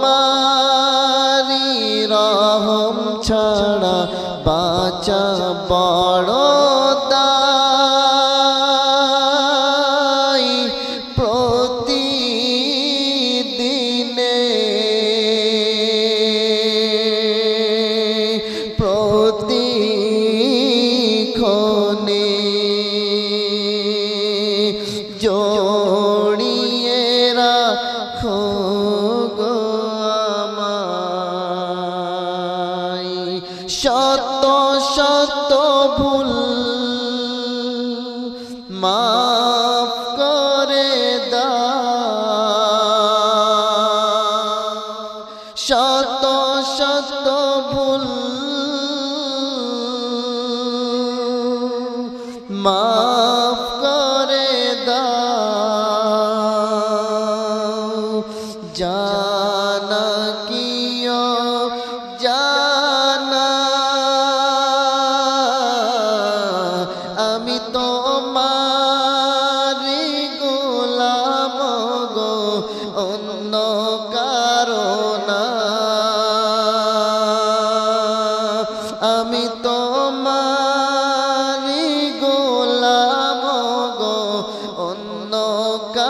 মারি রহম ছাড়া বাঁচা বড় শত শত ভুল মাফ করে দাও। শত শত ভুল মাফ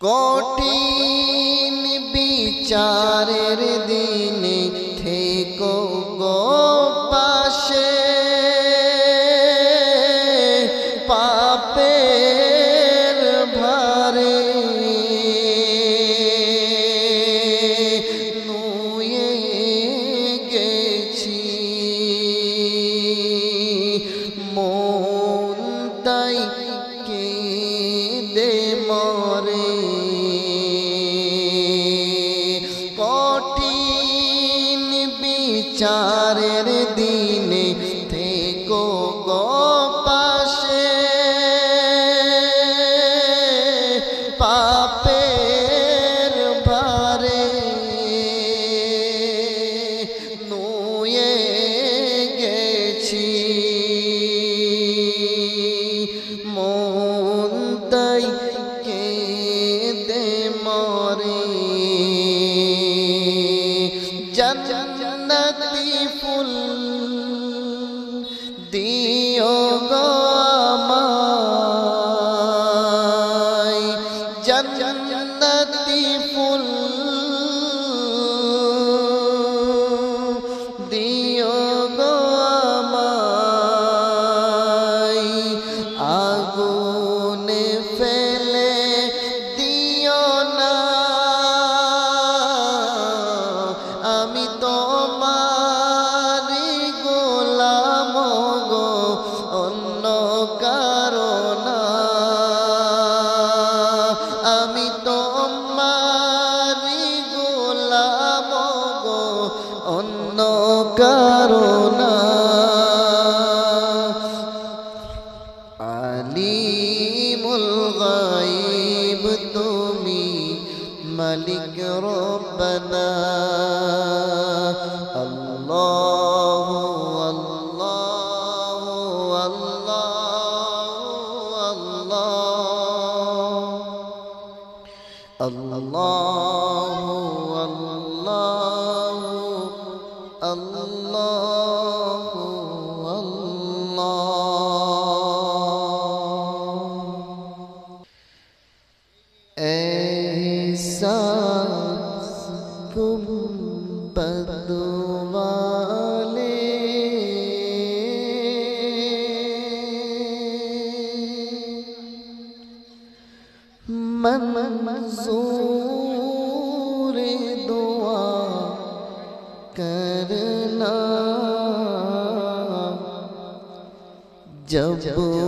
কঠিন বিচারের দিনে। বিচারের لطيف গাইব তুমি মালিক রব্বানা আল্লাহ আল্লাহ আল্লাহ আল্লাহ আল্লাহ तुम बंदवाले मन मंजूर दुआ करना। जब, जब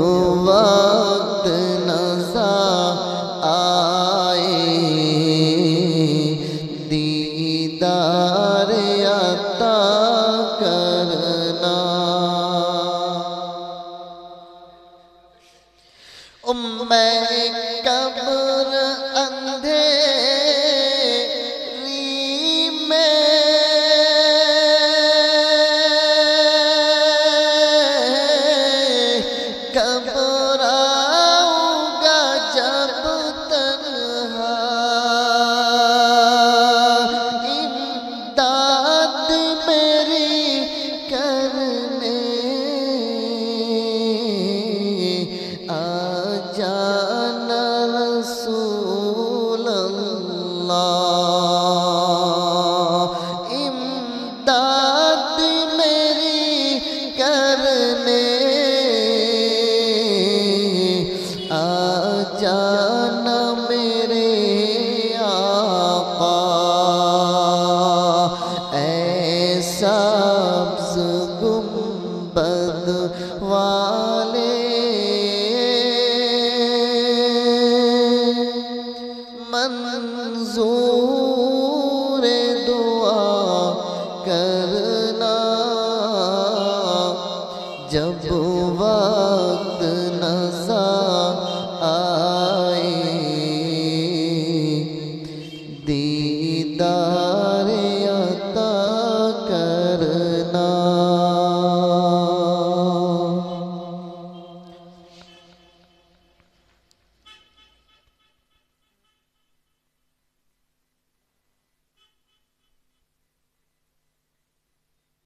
मैं कब्र अंधेरी में कब्र